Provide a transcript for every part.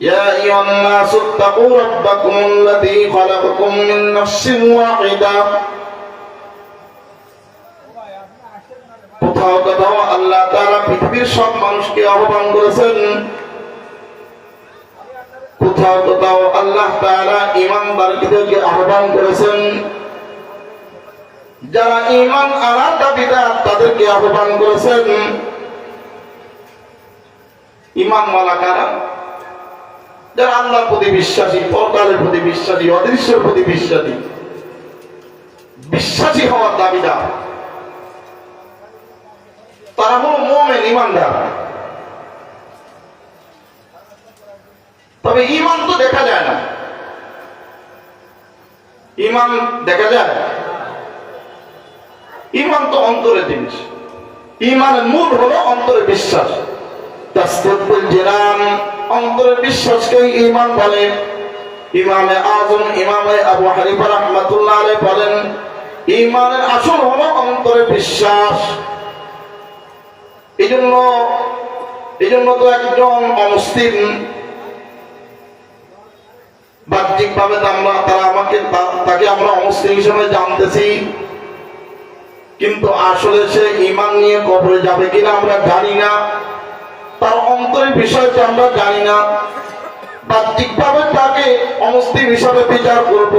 يا أيها الناس اتقوا ربكم الذي خلقكم من نفس واحدة কোথাও কোথাও আল্লাহ তাআলা পৃথিবীর সব মানুষকে আহ্বান করেছেন কোথাও কোথাও আল্লাহ তাআলা ইমানদারদেরকে আহ্বান করেছেন যারা ইমান আনার দাবিদার তাদেরকে আহ্বান করেছেন ইমানওয়ালা কারা যারা আল্লাহর প্রতি বিশ্বাসী, পরকালের প্রতি বিশ্বাসী, অদৃশ্যের প্রতি বিশ্বাসী বিশ্বাসী হওয়ার দাবিদার, তারা হলো মোমেন ইমানদার তবে ইমান তো দেখা যায় না। ইমান দেখা যায়? ইমান তো অন্তরের জিনিস। ইমানের মূল হলো অন্তরে বিশ্বাস। তাসদিকুল জিনান অন্তরের বিশ্বাসকে ইমান বলে। ইমামে আজম, ইমামে আবু হানিফা রাহমাতুল্লাহ বলেন ইমানের আসল হলো অন্তরে বিশ্বাস। এই জন্য এই জন্য তো একজন অমুসলিম বাহ্যিক ভাবে আমরা, তারা আমাকে তাকে আমরা অমুসলিম হিসেবে জানতেছি। কিন্তু আসলে সে ইমান নিয়ে কবরে যাবে কিনা আমরা জানি না। তার অন্তরের বিষয়টা আমরা জানি না। বাহ্যিক ভাবে তাকে অমুসলিম হিসাবে বিচার করব।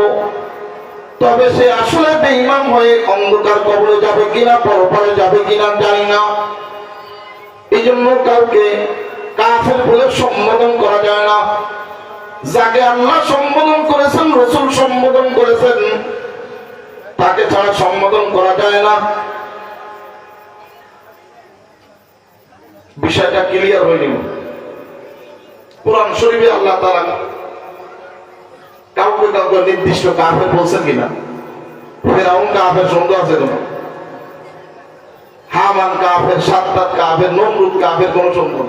তবে সে আসলে বেঈমান হয়ে অন্ধকার কবরে যাবে কিনা, পরপরে যাবে কিনা জানি না। এই জন্য কাউকে কাফের বলে সম্বোধন করা যায় না। যাকে আল্লাহ সম্বোধন করেছেন, রসুল সম্বোধন করেছেন, তাকে ছাড়া সম্বোধন করা যায় না। বিষয়টা ক্লিয়ার হয়নি কোরআন শরীফে আল্লাহ তারা কাউকে কাউকে নির্দিষ্ট কাফের বলছেন কিনা? ফেরাউন কাফের সন্দেহ আছে কোনো? হামান কাফের সাত্তাত কাফের, নমরুদ কাফের কোনো নেই।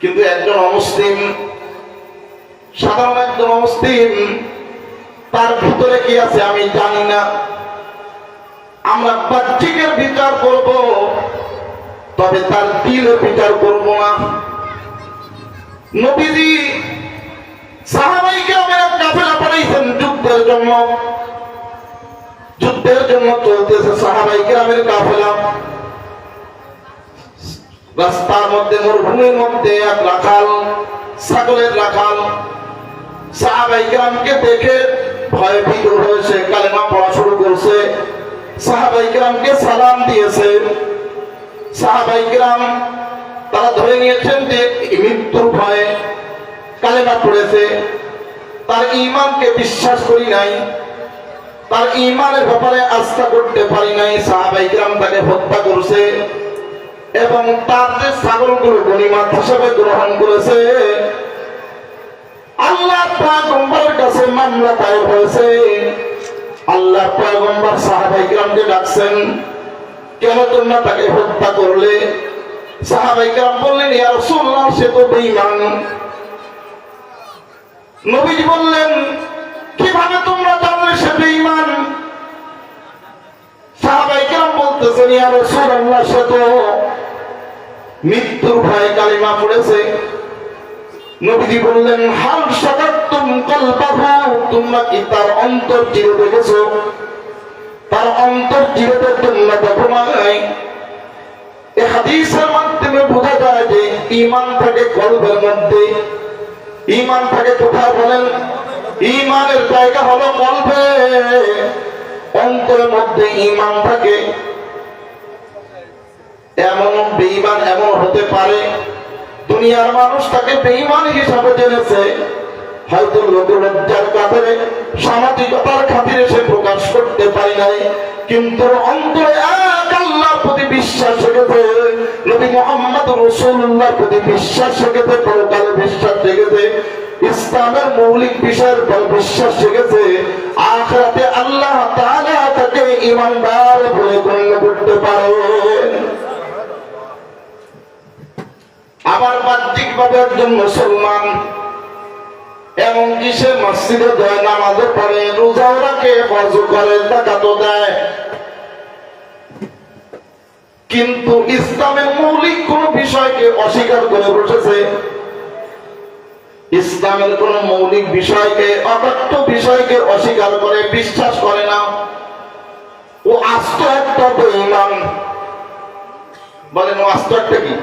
কিন্তু একজন অমুসলিম, সাধারণ একজন অমুসলিম, তার ভিতরে কি আছে আমি জানি না। আমরা বাহ্যিকের বিচার করব। তবে তার দিলের বিচার করব না নবীজি সাহাবাইকে কাফেলা পাঠাইছেন যুদ্ধের জন্য। যুদ্ধের জন্য চলতেছে কাফেলা রাস্তার মধ্যে, মরুভূমির মধ্যে এক রাখাল, ছাগলের রাখাল। সাহাবাই গ্রামকে দেখে ভয় ভীত হয়েছে, কালেমা পড়া শুরু করছে। সাহাবাই গ্রামকে সালাম দিয়েছে। সাহাবাই গ্রাম তারা ধরে নিয়েছেন যে মৃত্যুর ভয়ে কালেমা পড়েছে। তার ইমানকে বিশ্বাস করি নাই। তার ইমানের ব্যাপারে আস্থা করতে পারি নাই। সাহাবাই গ্রাম তাকে হত্যা করছে এবং তার যে ছাগলগুলো গণিমাত হিসেবে গ্রহণ করেছে, আল্লাহ পয়গম্বরের কাছে মামলা দায়ের হয়েছে। আল্লাহ পয়গম্বর সাহাবাই গ্রামকে ডাকছেন কেন তোমরা তাকে হত্যা করলে? সাহাবাই গ্রাম বললেন, ইয়া রাসূলুল্লাহ, সে তো বেঈমান। নবীজি বললেন, কীভাবে তোমরা জানলে সে বেঈমান? সাহাবাই কেরাম বলতেছেন সে তো মৃত্যুর ভয়ে কালিমা পড়েছে। নবীজি বললেন, হাল সাকাতুম কলবাহু, তোমরা কি তার অন্তর চিরে দেখেছ? তার অন্তর চিরে তো তোমরা দেখো নাই এই হাদিসের মাধ্যমে বোঝা যায় যে ঈমান থাকে কলবের মধ্যে। ইমান থাকে কোথায় বলেন? ঈমানের জায়গা হলো কলবে। অন্তরের মধ্যে ঈমান থাকে। এমন বেঈমান এমন হতে পারে। দুনিয়ার মানুষ তাকে বেঈমান হিসাবে জেনেছে। হয়তো লোক লজ্জার কাতরে সামাজিকতার খাতিরে সে প্রকাশ করতে পারি নাই। কিন্তু অন্তরে এক আল্লাহর প্রতি বিশ্বাস রেখেছে, নবী মোহাম্মদ প্রতি বিশ্বাস রেখেছে বিশ্বাস রেখেছে, ইসলামের মৌলিক বিষয়ের উপর বিশ্বাস রেখেছে, আখরাতে আল্লাহ তাআলা তাকে ইমানদার বলে গণ্য করতে আবার বাহ্যিক ভাবে একজন মুসলমান এমনকি সে মসজিদে দেয় নামাজও পড়ে রোজাও রাখে বজু করে জাকাতও দেয়। কিন্তু ইসলামের মৌলিক কোন বিষয়কে অস্বীকার করে বসেছে। ইসলামের কোন মৌলিক বিষয়কে অকট্য বিষয়কে অস্বীকার করে, বিশ্বাস করে না। ও আস্ত একটা বেঈমান। বলেন, ও আস্ত একটা কি?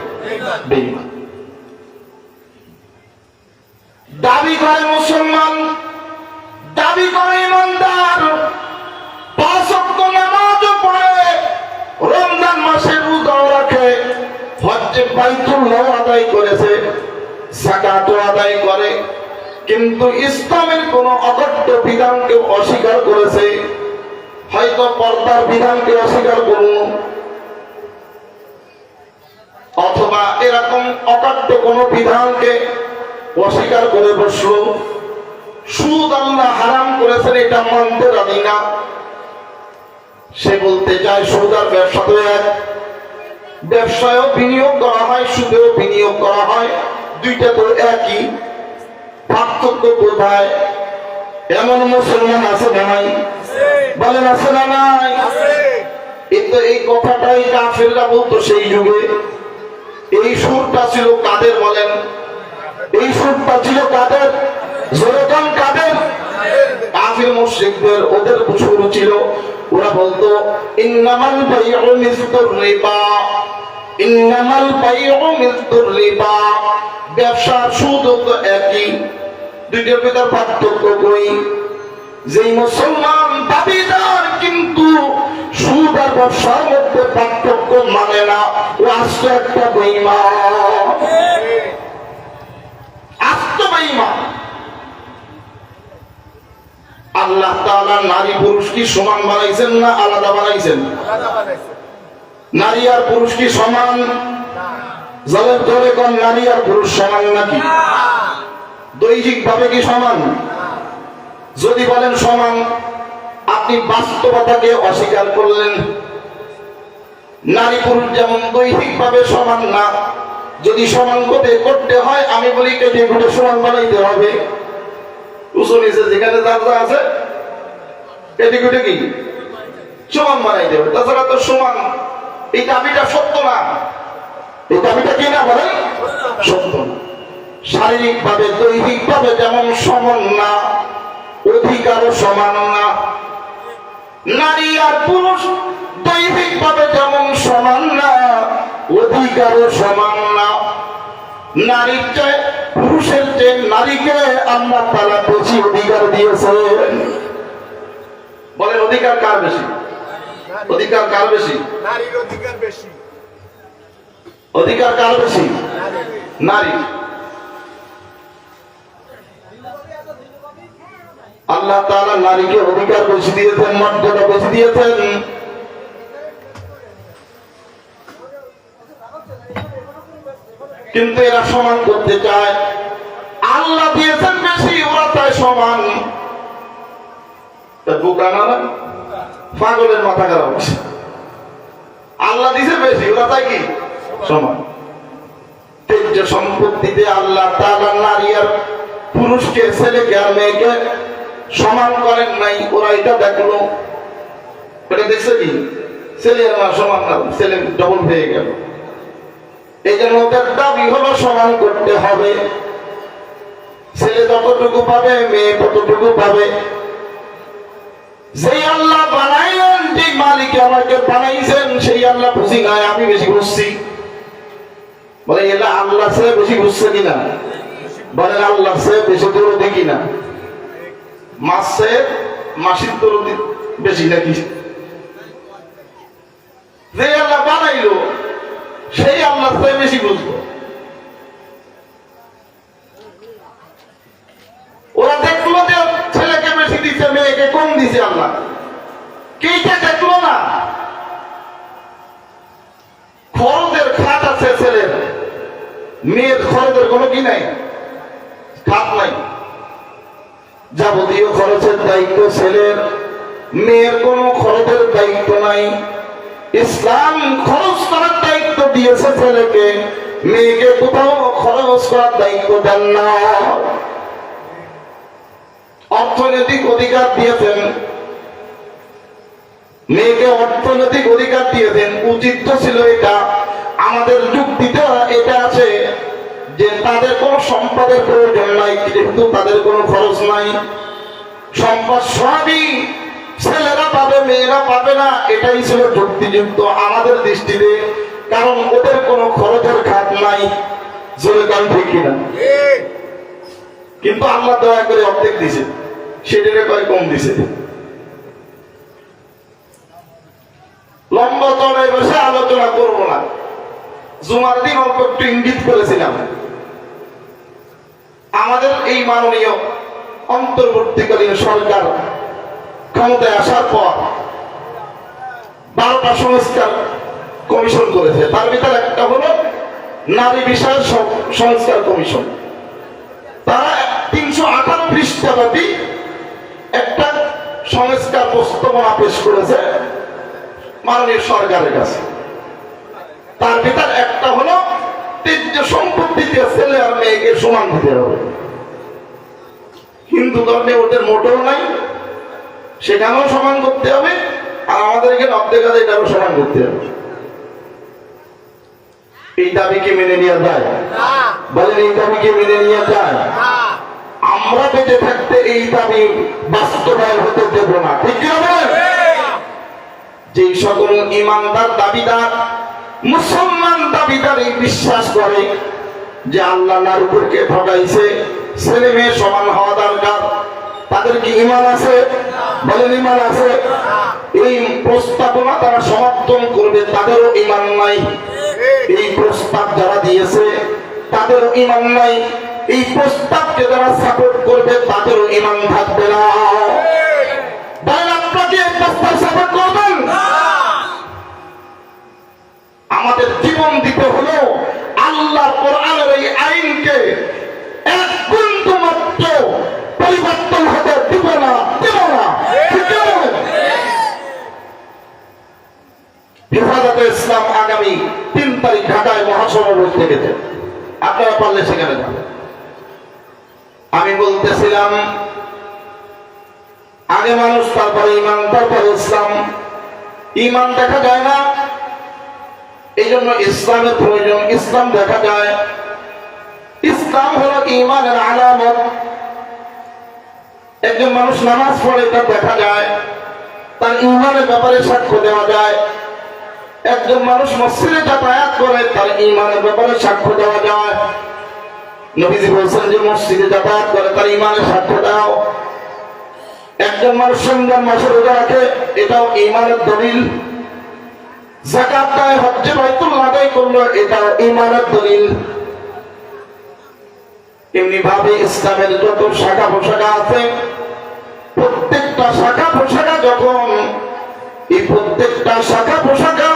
বেঈমান। দাবি করে মুসলমান, দাবি করে ইমানদার। ওয়াক্ত পড়ে রমজান মাসে রোজাও রাখে। হজ্জে বাইতুল্লাহ আদায় করেছে, যাকাতও আদায় করে। কিন্তু ইসলামের কোন অগত্য বিধানকে অস্বীকার করেছে। হয়তো পর্দার বিধানকে অস্বীকার করুন। অথবা এরকম অকাট্য কোন বিধানকে অস্বীকার করে বসল সুদ আল্লাহ হারাম করেছেন এটা মানতে রাজি না। সে বলতে চায় সুদ আর ব্যবসা তো এক। ব্যবসায়ও বিনিয়োগ করা হয় সুদেও বিনিয়োগ করা হয় দুইটা তো একই। পার্থক্য কোথায় এমন মুসলমান আছে না নাই? বলেন আছে না নাই? কিন্তু এই কথাটাই কাফেররা বলতো সেই যুগে। এই সুরটা ছিল কাদের বলেন? এই ছিল কাদের? কাদের? কাফির মুশরিকদের, ওদের শুরু ছিল। ওরা বলতো, ইন্নামাল বাইউ মিসলুর রিবা। ইন্নামাল বাইউ মিসলুর রিবা। সুদ তো একই। দুইটার ভিতর পার্থক্য কই? যেই মুসলমান দাবিদার, কিন্তু সুদ আর ব্যবসার মধ্যে পার্থক্য মানে না। ও আস্ত একটা আস্ত আল্লাহ নারী সমান বানাইছেন না আলাদা বানাইছেন? নারী আর পুরুষ কি সমান? জলের ধরে কোন নারী আর পুরুষ সমান নাকি? দৈহিক ভাবে কি সমান? যদি বলেন সমান, আপনি বাস্তবতাকে অস্বীকার করলেন। নারী পুরুষ যেমন দৈহিক ভাবে সমান না যদি সমান করতে করতে হয়, আমি বলি কেটে কুটে সমান বানাইতে হবে। উঁচু নিচে যেখানে যা আছে, কেটে কুটে কি? সমান বানাইতে হবে। তাছাড়া তো সমান, এই দাবিটা সত্য না? এই দাবিটা কি না বলেন সত্য। না শারীরিক ভাবে দৈহিক ভাবে যেমন সমান না, অধিকারও সমান না। নারী আর পুরুষ দৈহিক ভাবে যেমন সমান না অধিকারও সমান না। নারীর চেয়ে পুরুষের চেয়ে নারীকে আল্লাহ তারা বেশি অধিকার দিয়েছেন। বলেন অধিকার কার বেশি? অধিকার কার বেশি? নারীর অধিকার বেশি। অধিকার কার বেশি? নারী আল্লাহ তাআলা নারীকে অধিকার বেশি দিয়েছেন মর্যাদা বেশি দিয়েছেন। কিন্তু এরা সমান করতে চায়। আল্লাহ দিয়েছেন বেশি, ওরা তাই সমান? পাগলের মাথা খারাপ আল্লাহ দিছে বেশি, ওরা তাই কি? সমান। সম্পত্তিতে আল্লাহ তাআলা নারী আর পুরুষকে, ছেলেকে আর মেয়েকে সমান করেন নাই, ওরা এটা দেখল। এটা দেখছে কি? ছেলে আর সমান না, ছেলে ডবল হয়ে গেল। এই জন্য ওদের দাবি হলো সমান করতে হবে। ছেলে যতটুকু পাবে, মেয়ে ততটুকু পাবে? যেই আল্লাহ বানাইলেন যে মালিক আমাকে বানাইছেন, সেই আল্লাহ বুঝি নাই আমি বেশি বুঝছি বলে, এলা আল্লাহ সে বেশি বুঝছে কিনা বলেন আল্লাহ সে বেশি দৌড়তে কিনা মাছ সে মাসির দৌড়তে বেশি নাকি? যে আল্লাহ বানাইলো সেই আল্লাহ সে বেশি বুঝব। ওরা দেখল যে ছেলেকে বেশি মেয়েকে কম দিছে আল্লাহ। কেইটা দেখল না? খরচের খাত আছে ছেলের। মেয়ের খরচের কোনো কি নাই? খাত নাই। যাবতীয় খরচের দায়িত্ব ছেলের। মেয়ের কোনো খরচের দায়িত্ব নাই। ইসলাম খরচ করার দায়িত্ব দিয়েছে ছেলেকে, মেয়েকে কোথাও খরচ করার দায়িত্ব দেন না। অর্থনৈতিক অধিকার দিয়েছেন। মেয়েকে অর্থনৈতিক অধিকার দিয়েছেন, উচিত ছিল এটা। আমাদের যুক্তিতে এটা আছে যে তাদের কোনো সম্পদের প্রয়োজন নাই, কিন্তু তাদের কোনো খরচ নাই। সম্পদ সবই ছেলেরা পাবে, মেয়েরা পাবে না, এটাই ছিল যুক্তিযুক্ত আমাদের দৃষ্টিতে, কারণ ওদের কোনো খরচের খাত নাই জোরে কান ঠিক কিনা। কিন্তু আল্লাহ দয়া করে অর্ধেক দিছে, সেটারে কয় কম দিছে। লম্বা তলায় বসে আলোচনা করব না। জুমার দিন অল্প একটু ইঙ্গিত করেছিলাম। আমাদের এই মাননীয় অন্তর্বর্তীকালীন সরকার ক্ষমতায় আসার পর বারোটা সংস্কার কমিশন করেছে। তার ভিতরে একটা হলো নারী বিষয়ক সং- সংস্কার কমিশন। তারা তিনশো আঠারো পৃষ্ঠাব্যাপী একটা সংস্কার প্রস্তাবনা পেশ করেছে মাননীয় সরকারের কাছে। তার ভিতর একটা হলো তীর্য সম্পত্তিতে ছেলে আর মেয়েকে সমান দিতে হবে। হিন্দু ধর্মে ওদের মোটেও নাই। সেখানেও সমান করতে হবে আর আমাদেরকে অর্ধেক আধে এটাও সমান করতে হবে। এই দাবিকে মেনে নেওয়া যায়? বলেন এই দাবিকে মেনে নেওয়া যায়? আমরা বেঁচে থাকতে এই দাবি বাস্তবায়ন হতে দেব না ঠিক যে সকল ইমানদার দাবিদার মুসলমান দাবিদার এই বিশ্বাস করে যে আল্লাহ নার উপরকে ঠকাইছে ছেলে মেয়ে সমান হওয়া দরকার তাদের কি ইমান আছে? বলেন ইমান আছে। এই প্রস্তাবনা তারা সমর্থন করবে, তাদেরও ইমান নাই। এই প্রস্তাব যারা দিয়েছে, তাদেরও ইমান নাই। এই প্রস্তাবকে যারা সাপোর্ট করবে, তাদেরও ইমান থাকবে না। আপনারা সেখানে যাবেন আমি বলতেছিলাম, আগে মানুষ, তারপরে ইমান, তারপরে ইসলাম। ইমান দেখা যায় না। এই জন্য ইসলামের প্রয়োজন। ইসলাম দেখা যায়। ইসলাম হলো ইমানের আলামত। একজন মানুষ নামাজ পড়ে তা দেখা যায়। তার ইমানের ব্যাপারে সাক্ষ্য দেওয়া যায়। একজন মানুষ মসজিদে যাতায়াত করে, তার ইমানের ব্যাপারে সাক্ষ্য দেওয়া যায়। নবীজি বলছেন যে মসজিদে যাতায়াত করে তার ইমানের সাক্ষ্য দাও। একজন মানুষ রমজান মাসে রোজা রাখে, এটাও ইমানের দলিল। জাকাত হজ্জে আদায় করল, এটাও ইমানের দলিল। এমনি ভাবে ইসলামের যত শাখা পোশাখা আছে, প্রত্যেকটা শাখা পোশাখা যখন, এই প্রত্যেকটা শাখা পোশাখা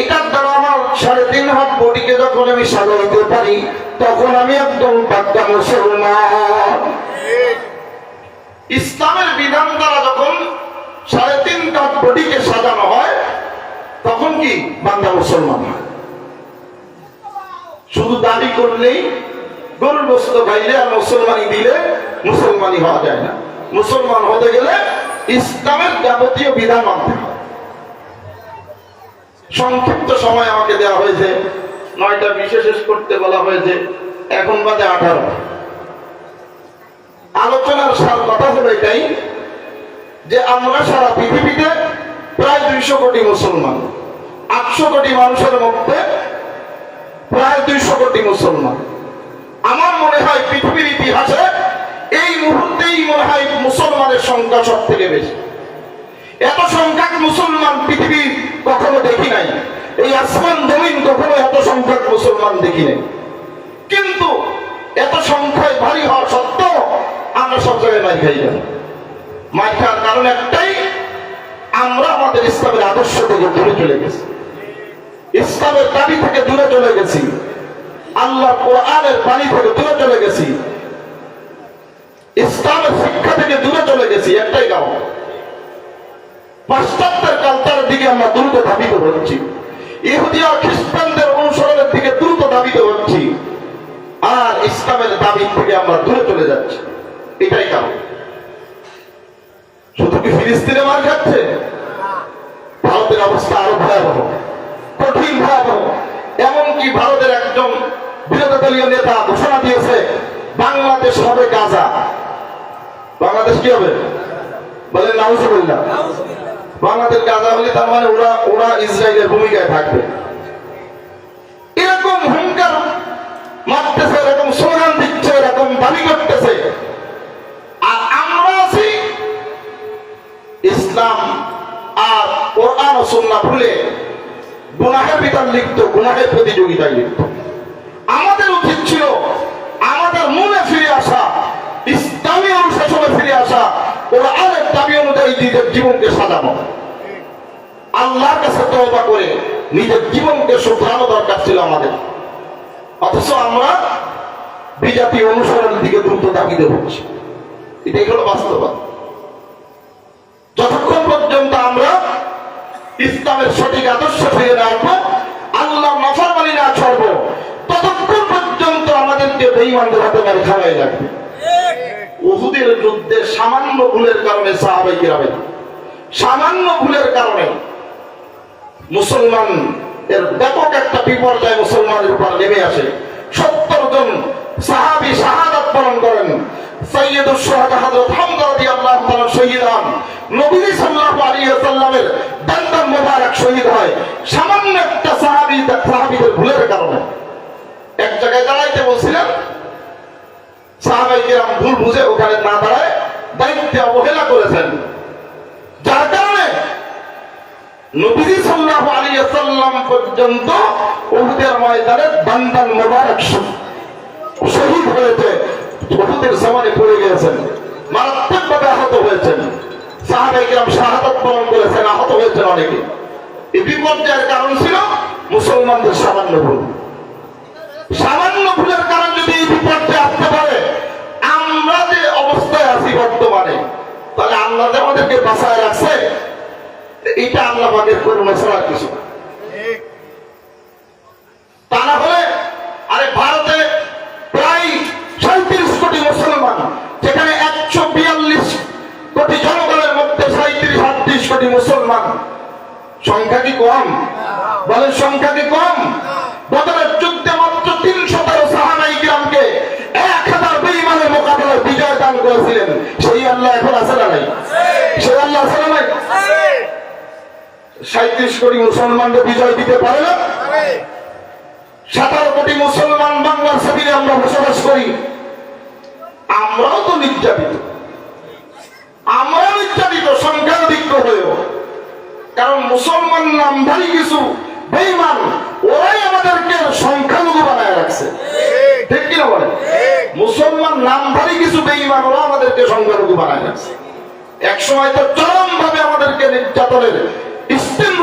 এটার দ্বারা আমার সাড়ে তিন যখন আমি সাজাইতে পারি, তখন আমি একদম পাক্কা মুসলমান। ইসলামের বিধান দ্বারা যখন সাড়ে তিন কাপ বডিকে সাজানো হয়, তখন কি বান্দা মুসলমান হয়? শুধু দাবি করলেই গরুর বস্তু খাইলে আর মুসলমানি দিলে মুসলমানি হওয়া যায় না। মুসলমান হতে গেলে ইসলামের যাবতীয় বিধান মানতে হয়। সংক্ষিপ্ত সময় আমাকে দেওয়া হয়েছে। নয়টা বিশেষ শেষ করতে বলা হয়েছে। এখন বাদে আঠারো। আলোচনার সার কথা হলো এটাই যে আমরা সারা পৃথিবীতে প্রায় দুইশো কোটি মুসলমান। আটশো কোটি মানুষের মধ্যে প্রায় দুইশো কোটি মুসলমান। আমার মনে হয় পৃথিবীর ইতিহাসে এই মুহূর্তেই মনে হয় মুসলমানের সংখ্যা সব থেকে বেশি। এত সংখ্যক মুসলমান পৃথিবীর কখনো দেখি নাই। এই আসমান জমিন কখনো এত সংখ্যক মুসলমান দেখি নাই কিন্তু এত সংখ্যায় ভারী হওয়া সত্ত্বেও আমরা সব জায়গায় মাই খাই না। মাই খাওয়ার কারণ একটাই, আমরা আমাদের ইসলামের আদর্শ থেকে দূরে চলে গেছি। ইসলামের দাবি থেকে দূরে চলে গেছি। আল্লাহ কোরআনের বাণী থেকে দূরে চলে গেছি। ইসলামের শিক্ষা থেকে দূরে চলে গেছি, একটাই কারণ। পাশ্চাত্যের কালচার দিকে আমরা দ্রুত ধাবিত হচ্ছি। ইহুদি খ্রিস্টানদের অনুসরণের দিকে দ্রুত ধাবিত হচ্ছি আর ইসলামের দাবি থেকে আমরা দূরে চলে যাচ্ছি। এটাই কারণ। শুধু কি ফিলিস্তিনে মার খাচ্ছে? ভারতের অবস্থা আরও ভয়াবহ। কঠিন, ভয়াবহ। এমনকি ভারতের একজন বিরোধী দলীয় নেতা ঘোষণা দিয়েছে, বাংলাদেশ হবে গাজা। বাংলাদেশ কি হবে? বলেন, নাউজুবিল্লাহ। বাংলাদেশ গাজা হলে তার মানে ওরা ওরা ইসরায়েলের ভূমিকায় থাকবে। এরকম হুঙ্কার মারতেছে, এরকম স্লোগান দিচ্ছে, এরকম দাবি করতেছে। আর আমরা আছি, ইসলাম আর কোরআন ও ভুলে গুনাহের ভিতর লিপ্ত, গুনাহের প্রতিযোগিতায় লিপ্ত আমাদের উচিত ছিল আমাদের মনে ফিরে আসা ইসলামী অনুশাসনে ফিরে আসা কোরআনের নিজের জীবনকে সাজানো আল্লাহর কাছে তওবা করে নিজের জীবনকে শুধরানো দরকার ছিল আমাদের। অথচ আমরা বিজাতি অনুসরণের দিকে দ্রুত দাবিতে হচ্ছি এটাই হলো বাস্তবতা। যতক্ষণ পর্যন্ত আমরা ইসলামের সঠিক আদর্শ ফিরে না আনব আল্লাহ নফরমানি না ছাড়বো, ততক্ষণ পর্যন্ত আমাদেরকে বেইমানদের হাতে মারি খাওয়াই লাগবে উহুদের যুদ্ধে সামান্য ভুলের কারণে সাহাবাই কিরাবেন সামান্য ভুলের কারণে মুসলমান এর ব্যাপক একটা বিপর্যয় মুসলমানের উপর নেমে আসে। সত্তর জন সাহাবি শাহাদাত পালন করেন। সৈয়দুল সোহাদা শহীদ নবী সাল্লাল্লাহু মোবারক শহীদ হয়। সামান্য একটা ভুলের কারণে। এক জায়গায় দাঁড়াইতে বলছিলেন কিরাম ভুল বুঝে ওখানে না দাঁড়ায় দায়িত্বে অবহেলা করেছেন। যার কারণে নবীজি সাল্লাল্লাহু আলাইহি ওয়াসাল্লাম পর্যন্ত উহুদের ময়দানে বান্দান মোবারক শহীদ হয়েছে, উহুদের জামানে পড়ে গিয়েছেন মারাত্মকভাবে আহত হয়েছেন। সাহাবাই কিরাম শাহাদাত বরণ করেছেন, আহত হয়েছেন অনেকে। এই বিপর্যয়ের কারণ ছিল মুসলমানদের সামান্য ভুল। সামান্য ভুলের কারণ যদি এই বিপর্যয় আসতে পারে আমরা যে অবস্থায় আছি বর্তমানে, তাহলে আল্লাহ আমাদেরকে রাখছে? এটা আল্লাহ আমাদের ছাড়া কিছু। তা না হলে, আরে ভারতে প্রায় সাঁত্রিশ কোটি মুসলমান, যেখানে একশো বিয়াল্লিশ কোটি জনগণের মধ্যে সাঁত্রিশ আটত্রিশ কোটি মুসলমান। সংখ্যা কি কম? বলেন সংখ্যা সাঁত্রিশ কোটি মুসলমানকে বিজয় দিতে পারে না। সতেরো কোটি মুসলমান বাংলার জমিনে আমরা বসবাস করি। আমরাও তো নির্যাতিত। আমরাও নির্যাতিত সংখ্যাধিক্য হয়েও। কারণ মুসলমান নামধারী কিছু বেইমান ওরাই আমাদেরকে সংখ্যালঘু বানায় রাখছে। ঠিক কিনা বলে মুসলমান নামধারী কিছু বেইমান ওরা আমাদেরকে সংখ্যালঘু বানায় রাখছে। এক সময় তো চরম ভাবে আমাদেরকে নির্যাতনের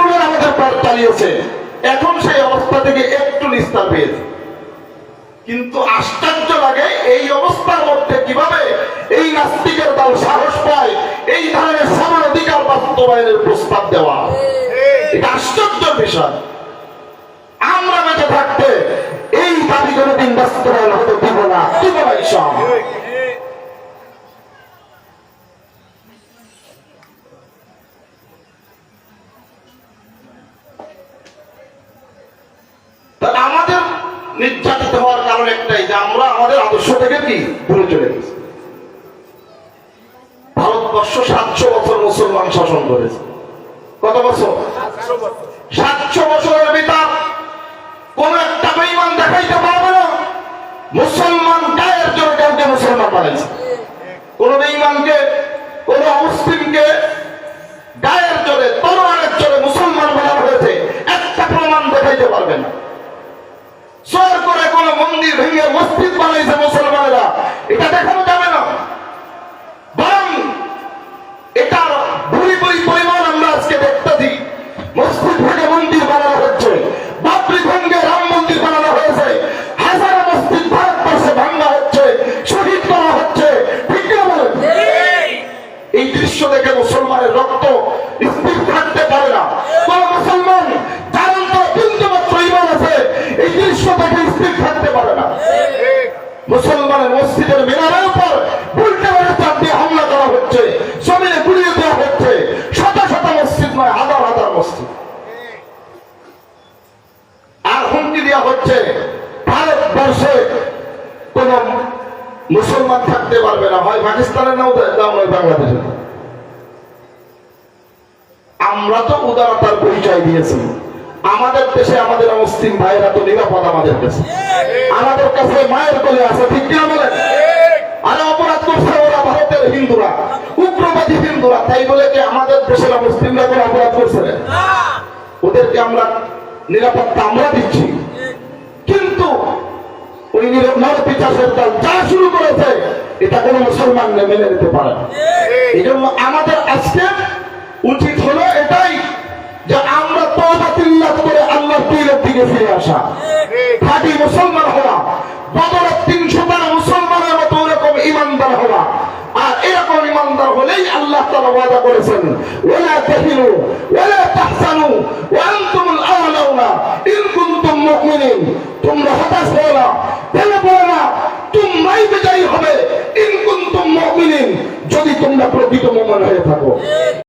রুলের আমাদের পর চালিয়েছে। এখন সেই অবস্থা থেকে একটু নিস্তার পেয়েছে। কিন্তু আশ্চর্য লাগে এই অবস্থার মধ্যে কীভাবে এই নাস্তিকের দল সাহস পায় এই ধরনের সমান অধিকার বাস্তবায়নের প্রস্তাব দেওয়া। এটা আশ্চর্যের বিষয়। আমরা বেঁচে থাকতে এই মুসলমান থাকতে পারবে না। হয় পাকিস্তানের নাও দাও নয় বাংলাদেশে আমরা তো উদারতার পরিচয় দিয়েছি। আমাদের দেশে আমাদের মুসলিম ভাইয়েরা তো নিরাপদ আমাদের দেশে। আমাদের কাছে মায়ের কোলে আছে, ঠিক কিনা বলেন? আরে অপরাধ করছে ওরা ভারতের হিন্দুরা, উগ্রবাদী হিন্দুরা। তাই বলে কি আমাদের দেশের মুসলিমরা কোনো অপরাধ করছে না? ওদেরকে আমরা নিরাপত্তা আমরা দিচ্ছি। কিন্তু ওই নর পিতাসের দল যা শুরু করেছে, এটা কোনো মুসলমান মেনে নিতে পারে না। এই জন্য আমাদের আজকে উচিত হলো এটাই যে আমরা তহবাতিল্লাহ করে আল্লাহ দিনের দিকে ফিরে আসা। খাঁটি মুসলমান হওয়া, বদরের তিনশো বার মুসলমানের মতো ওরকম ইমানদার হওয়া, আর এরকম ইমানদার হলেই আল্লাহ তাআলা ওয়াদা করেছেন, ওয়ালা তাহিনু ওয়ালা তাহসানু, ওয়া আনতুমুল আ'লাউনা ইন তোমরা হতাশ হও না, ভেঙে পড়ো না তোমরাই বিজয়ী হবে, ইন কুনতুম মুমিনিন, যদি তোমরা প্রকৃত মুমিন হয়ে থাকো।